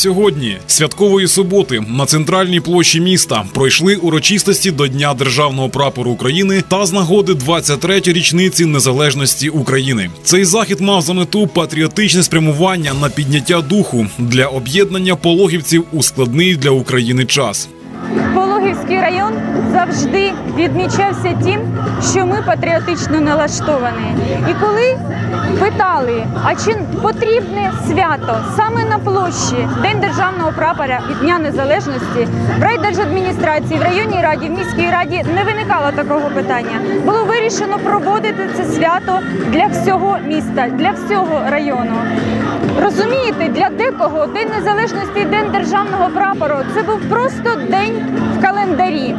Сьогодні, святкової суботи, на центральній площі міста пройшли урочистості до Дня державного прапору України та з нагоди 23-ї річниці незалежності України. Цей захід мав за мету патріотичне спрямування на підняття духу для об'єднання пологівців у складний для України час. Пологівський район завжди відмічався тим, що ми патріотично налаштовані. І коли питали, а чи потрібне свято саме на площі День державного прапора від Дня Незалежності, в райдержадміністрації, в районній раді, в міській раді не виникало такого питання. Було вирішено проводити це свято для всього міста, для всього району. Розумієте, для декого День Незалежності і День державного прапору це був просто день в календарі.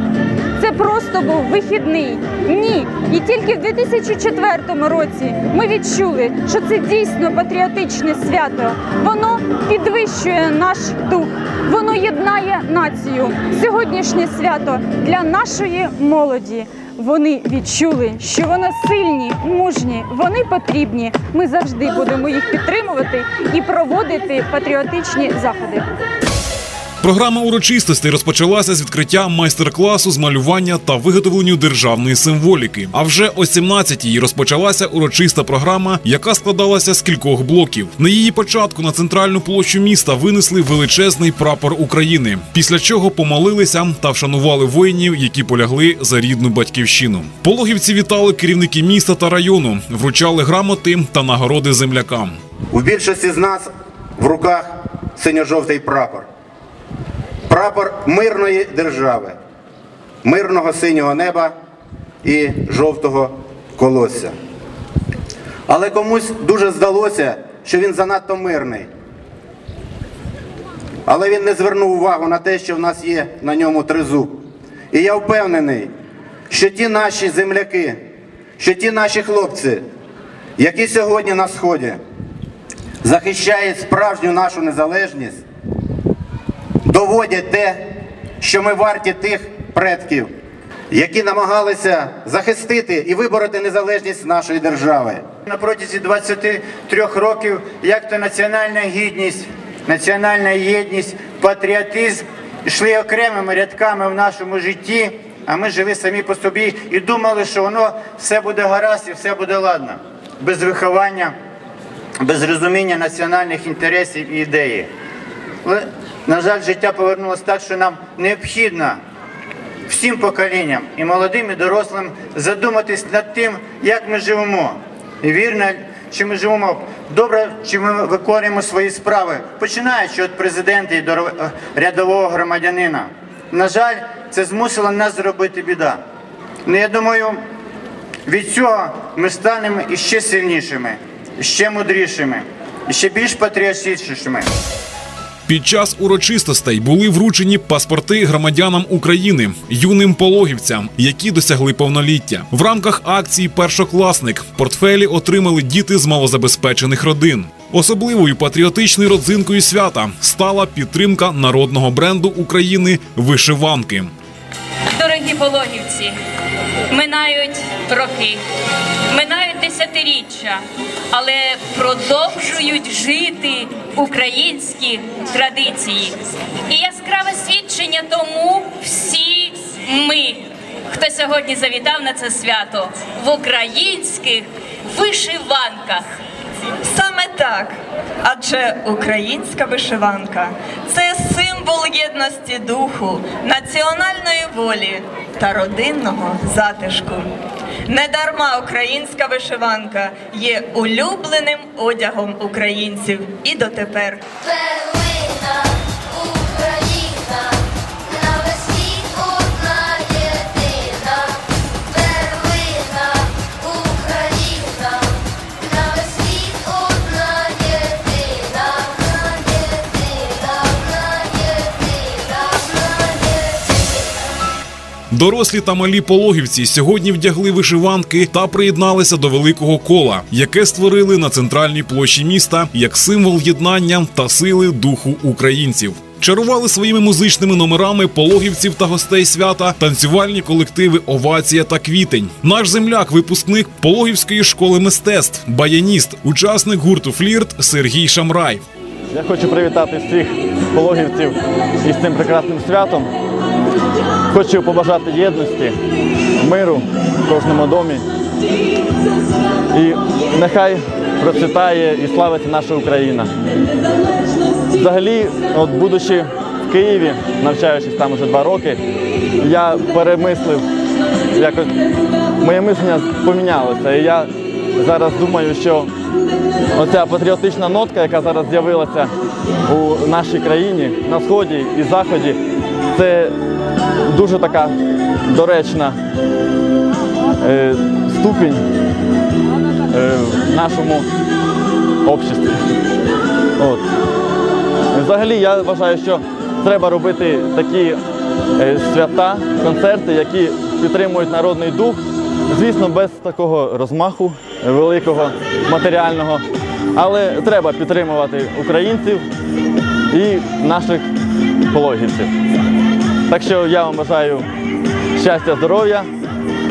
Це просто був вихідний. Ні. І тільки в 2004 році ми відчули, що це дійсно патріотичне свято. Воно підвищує наш дух, воно єднає націю. Сьогоднішнє свято для нашої молоді. Вони відчули, що вони сильні, мужні, вони потрібні. Ми завжди будемо їх підтримувати і проводити патріотичні заходи. Програма урочистостей розпочалася з відкриття майстер-класу з малювання та виготовленню державної символіки. А вже о 17-й розпочалася урочиста програма, яка складалася з кількох блоків. На її початку на центральну площу міста винесли величезний прапор України, після чого помолилися та вшанували воїнів, які полягли за рідну батьківщину. Пологівці вітали керівники міста та району, вручали грамоти та нагороди землякам. У більшості з нас в руках синьо-жовтий прапор. Прапор мирної держави, мирного синього неба і жовтого колосся. Але комусь дуже здалося, що він занадто мирний. Але він не звернув увагу на те, що в нас є на ньому тризуб. І я впевнений, що ті наші земляки, що ті наші хлопці, які сьогодні на сході, захищають справжню нашу незалежність, доводять те, що ми варті тих предків, які намагалися захистити і вибороти незалежність нашої держави. На протязі 23 років як то національна гідність, національна єдність, патріотизм йшли окремими рядками в нашому житті, а ми жили самі по собі і думали, що воно все буде гаразд і все буде ладно, без виховання, без розуміння національних інтересів і ідеї. На жаль, життя повернулося так, що нам необхідно всім поколінням, і молодим, і дорослим, задуматись над тим, як ми живемо. І вірно, чи ми живемо добре, чи ми виконуємо свої справи, починаючи від президента і до рядового громадянина. На жаль, це змусило нас зробити біда. Ну, я думаю, від цього ми станемо іще сильнішими, ще мудрішими, ще більш патріотичнішими. Під час урочистостей були вручені паспорти громадянам України, юним пологівцям, які досягли повноліття. В рамках акції Першокласник портфелі отримали діти з малозабезпечених родин. Особливою патріотичною родзинкою свята стала підтримка народного бренду України вишиванки. Дорогі пологівці, минають роки, минають десятиріччя, але продовжують жити українські традиції. І яскраве свідчення тому всі ми, хто сьогодні завітав на це свято в українських вишиванках. Саме так, адже українська вишиванка це символ єдності духу, національної волі та родинного затишку. Недарма українська вишиванка є улюбленим одягом українців і дотепер. Дорослі та малі пологівці сьогодні вдягли вишиванки та приєдналися до великого кола, яке створили на центральній площі міста як символ єднання та сили духу українців. Чарували своїми музичними номерами пологівців та гостей свята, танцювальні колективи Овація та Квітень. Наш земляк, випускник Пологівської школи мистецтв, баяніст, учасник гурту Флірт Сергій Шамрай. Я хочу привітати всіх пологівців із цим прекрасним святом. Хочу побажати єдності, миру в кожному домі. І нехай процвітає і славиться наша Україна. Взагалі, от будучи в Києві, навчаючись там вже два роки, я перемислив, якось моє мислення помінялося. І я зараз думаю, що оця патріотична нотка, яка зараз з'явилася у нашій країні на сході і заході, це дуже така доречна е, ступінь е, в нашому обществі. От. Взагалі я вважаю, що треба робити такі е, свята, концерти, які підтримують народний дух. Звісно, без такого розмаху великого матеріального. Але треба підтримувати українців і наших пологівців. Так що я вам бажаю щастя, здоров'я,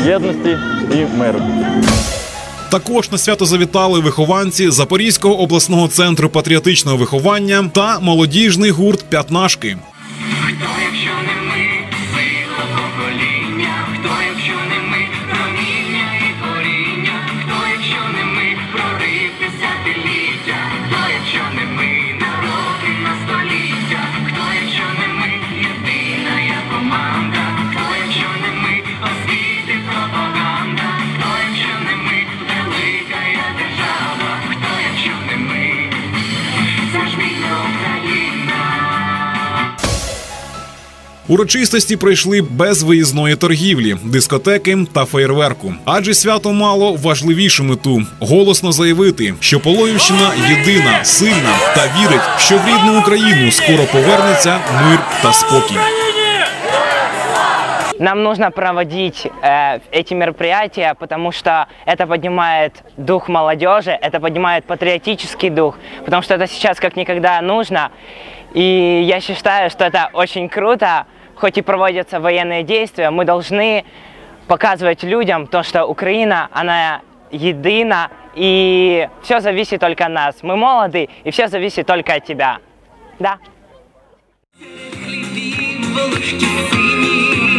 єдності і миру. Також на свято завітали вихованці Запорізького обласного центру патріотичного виховання та молодіжний гурт П'ятнашки. Хто, якщо Урочистості пройшли без виїзної торгівлі, дискотеки та феєрверку. Адже свято мало важливішу мету голосно заявити, що Полоївщина єдина, сильна та вірить, що в рідну Україну скоро повернеться мир та спокій. Нам нужно проводить э, эти мероприятия, потому что это поднимает дух молодежи, это поднимает патриотический дух, потому что это сейчас как никогда нужно. И я считаю, что это очень круто, Хоть и проводятся военные действия, мы должны показывать людям то, что Украина, она едина, и все зависит только от нас. Мы молоды, и все зависит только от тебя. Да. волошки сині